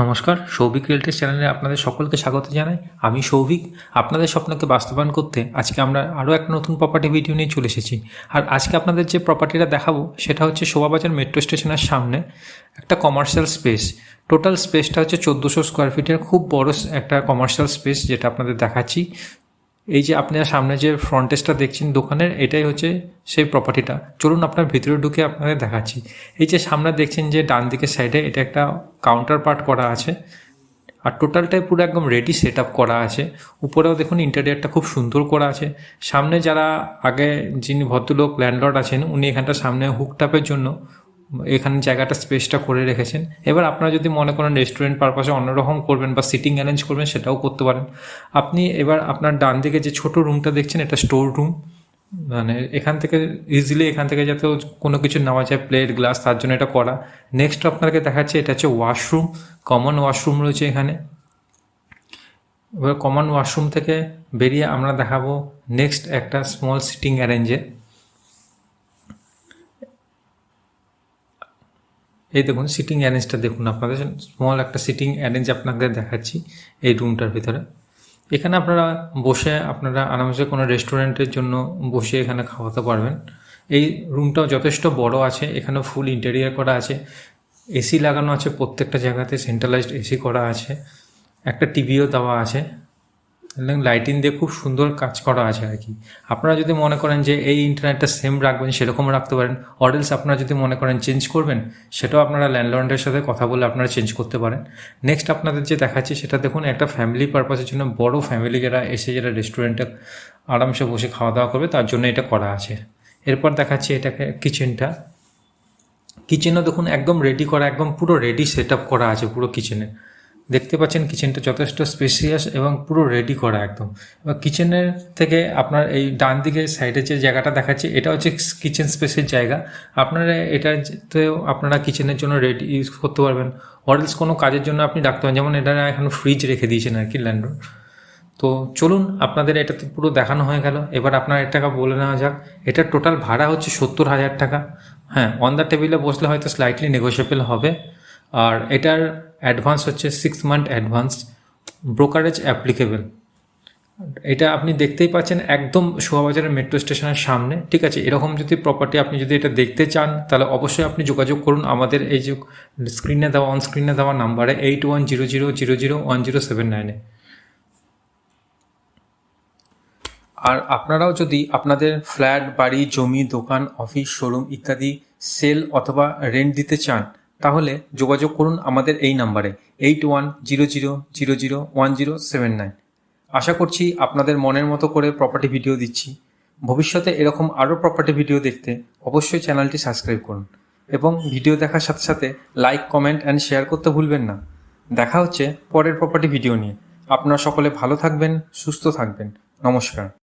নমস্কার, সৌভিক রিয়েলটেস চ্যানেলে আপনাদের সকলকে স্বাগত জানাই। আমি সৌভিক, আপনাদের স্বপ্নকে বাস্তবায়ন করতে আজকে আমরা আরও একটা নতুন প্রপার্টি ভিডিও নিয়ে চলে এসেছি। আর আজকে আপনাদের যে প্রপার্টিটা দেখাবো, সেটা হচ্ছে শোভাবাজার মেট্রো স্টেশনের সামনে একটা কমার্শিয়াল স্পেস টোটাল স্পেসটা হচ্ছে চোদ্দোশো স্কোয়ার ফিটের খুব বড় একটা কমার্শিয়াল স্পেস যেটা আপনাদের দেখাচ্ছি। এই যে আপনার সামনে যে ফ্রন্টেজটা দেখছেন দোকানের, এটাই হচ্ছে সেই প্রপার্টিটা চলুন আপনার ভিতরে ঢুকে আপনাদের দেখাচ্ছি। এই যে সামনে দেখছেন যে ডান দিকের সাইডে এটা একটা কাউন্টার পার্ট করা আছে। আর টোটালটাই পুরো একদম রেডি সেট আপ করা আছে। উপরেও দেখুন ইন্টেরিয়ারটা খুব সুন্দর করা আছে। সামনে যারা আগে যিনি ভদ্রলোক ল্যান্ডলর্ড আছেন, উনি এখানটা সামনে হুকটাপের জন্য এখানে জায়গাটা স্পেসটা করে রেখেছেন। এবার আপনারা যদি মনে করেন রেস্টুরেন্ট পারপাসে অন্যরকম করবেন বা সিটিং অ্যারেঞ্জ করবেন, সেটাও করতে পারেন। আপনি এবার আপনার ডান দিকে যে ছোট রুমটা দেখছেন, এটা স্টোর রুম মানে এখান থেকে ইজিলি এখান থেকে যাতে কোনো কিছু নেওয়া যায় প্লেট গ্লাস তার জন্য এটা করা। নেক্সট আপনাকে দেখাচ্ছে, এটা হচ্ছে ওয়াশরুম কমন ওয়াশরুম রয়েছে এখানে। এবার কমন ওয়াশরুম থেকে বেরিয়ে আমরা দেখাবো নেক্সট একটা স্মল সিটিং অ্যারেঞ্জে এই দেখুন সিটিং অ্যারেঞ্জটা দেখুন আপনাদের। স্মল একটা সিটিং অ্যারেঞ্জ আপনাদের দেখাচ্ছি এই রুমটার ভিতরে। এখানে আপনারা বসে আপনারা আরামসে কোনো রেস্টুরেন্টের জন্য বসে এখানে খাওয়াতে পারবেন। এই রুমটাও যথেষ্ট বড় আছে এখানে ফুল ইন্টেরিয়ার করা আছে। এসি লাগানো আছে প্রত্যেকটা জায়গাতে সেন্ট্রালাইজড এসি করা আছে। একটা টিভিও দেওয়া আছে। লাইটিং দিয়ে খুব সুন্দর কাজ করা আছে আর কি। আপনারা যদি মনে করেন যে এই ইন্টারনেটটা সেম রাখবেন, সেরকম রাখতে পারেন অডেলস আপনারা যদি মনে করেন চেঞ্জ করবেন, সেটাও আপনারা ল্যান্ডলর্ডের সাথে কথা বলে আপনারা চেঞ্জ করতে পারেন। নেক্সট আপনাদের যে দেখাচ্ছি, সেটা দেখুন, একটা ফ্যামিলি পারপাসের জন্য বড় ফ্যামিলি যারা এসে যারা রেস্টুরেন্টে আরামসে বসে খাওয়া দাওয়া করবে, তার জন্য এটা করা আছে। এরপর দেখাচ্ছি এটাকে কিচেনটা কিচেনও দেখুন, একদম রেডি করা, একদম পুরো রেডি সেট আপ করা আছে পুরো কিচেনে দেখতে পাচ্ছেন কিচেনটা যথেষ্ট স্পেসিয়াস এবং পুরো রেডি করা একদম। এবার কিচেনের থেকে আপনার এই ডান দিকে সাইডে যে জায়গাটা দেখাচ্ছে, এটা হচ্ছে কিচেন স্পেসের জায়গা। আপনারা এটাতেও আপনারা কিচেনের জন্য রেডি ইউজ করতে পারবেন। অরেলস কোনো কাজের জন্য আপনি রাখতে পারেন, যেমন এটা এখন ফ্রিজ রেখে দিয়েছেন আর কি ল্যান্ডর তো চলুন, আপনাদের এটা তো পুরো দেখানো হয়ে গেল। এবার আপনার এক টাকা বলে নেওয়া যাক এটার টোটাল ভাড়া হচ্ছে সত্তর হাজার টাকা। হ্যাঁ অন দ্য টেবিলে বসলে হয়তো স্লাইটলি নেগোসিয়েবল হবে। আর এটার অ্যাডভান্স হচ্ছে six month advance brokerage applicable এটা আপনি দেখতেই পাচ্ছেন একদম শোভাবাজারের মেট্রো স্টেশনের সামনে, ঠিক আছে? এরকম যদি প্রপার্টি আপনি যদি এটা দেখতে চান, তাহলে অবশ্যই আপনি যোগাযোগ করুন। আমাদের এই যে স্ক্রিনে দেওয়া অন স্ক্রিনে দেওয়া নাম্বারে eight one zero zero zero zero one zero seven নাইনে আর আপনারাও যদি আপনাদের ফ্ল্যাট বাড়ি, জমি, দোকান অফিস শোরুম ইত্যাদি সেল অথবা রেন্ট দিতে চান তাহলে যোগাযোগ করুন আমাদের এই নাম্বারে eight one zero zero zero zero one zero seven nine আশা করছি আপনাদের মনের মতো করে প্রপার্টি ভিডিও দিচ্ছি। ভবিষ্যতে এরকম আরও প্রপার্টি ভিডিও দেখতে অবশ্যই চ্যানেলটি সাবস্ক্রাইব করুন। এবং ভিডিও দেখার সাথে সাথে লাইক কমেন্ট অ্যান্ড শেয়ার করতে ভুলবেন না। দেখা হচ্ছে পরের প্রপার্টি ভিডিও নিয়ে। আপনারা সকলে ভালো থাকবেন, সুস্থ থাকবেন। নমস্কার।